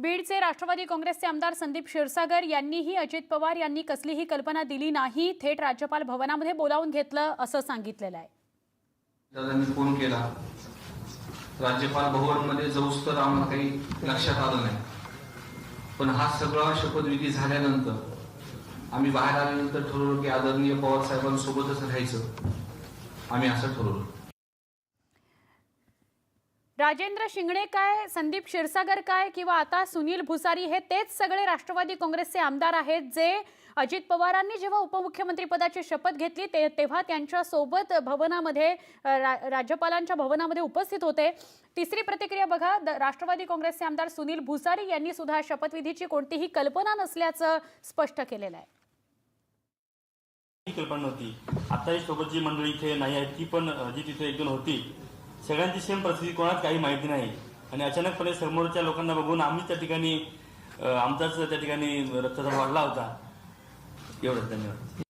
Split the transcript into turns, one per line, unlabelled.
बीडचे राष्ट्रवादी काँग्रेसचे आमदार संदीप क्षीरसागर यांनीही अजित पवार यांनी कसलीही कल्पना दिली नाही थेट राज्यपाल भवनामध्ये बोलावून घेतलं असं सांगितलेलं आहे.
दादांनी फोन केला. राज्यपाल भवनमध्ये जाऊस तर आम्हाला काही लक्षात आलं नाही. पण हा सगळा शपथविधी झाल्यानंतर आम्ही बाहेर आल्यानंतर ठरवलं की आदरणीय पवार साहेबांसोबतच राहायचं. आम्ही असं ठरवलं.
राजेंद्र शिंगणे काय संदीप क्षीरसागर काय किंवा आता सुनील भुसारी हे तेच सगळे राष्ट्रवादी काँग्रेसचे आमदार आहेत जे अजित पवारांनी जेव्हा उपमुख्यमंत्री पदाची शपथ घेतली ते तेव्हा त्यांच्यासोबत भवनामध्ये रा- राज्यपालांच्या भवनामध्ये उपस्थित होते. तिसरी प्रतिक्रिया बघा राष्ट्रवादी काँग्रेसचे आमदार सुनील भुसारी यांनी सुद्धा शपथविधीची कोणतीही कल्पना नसल्याचं स्पष्ट केलेलं आहे.
कल्पना नव्हती. आता सोबत जी मंडळी इथे नाही आहे ती पण जी तिथे एक दोन होती सगळ्यांची सेम परिस्थिती कोणात काही माहिती नाही. आणि अचानकपणे समोरच्या लोकांना बघून आम्ही त्या ठिकाणी आमचाच त्या ठिकाणी रक्तदाब वाढला होता. एवढंच धन्यवाद.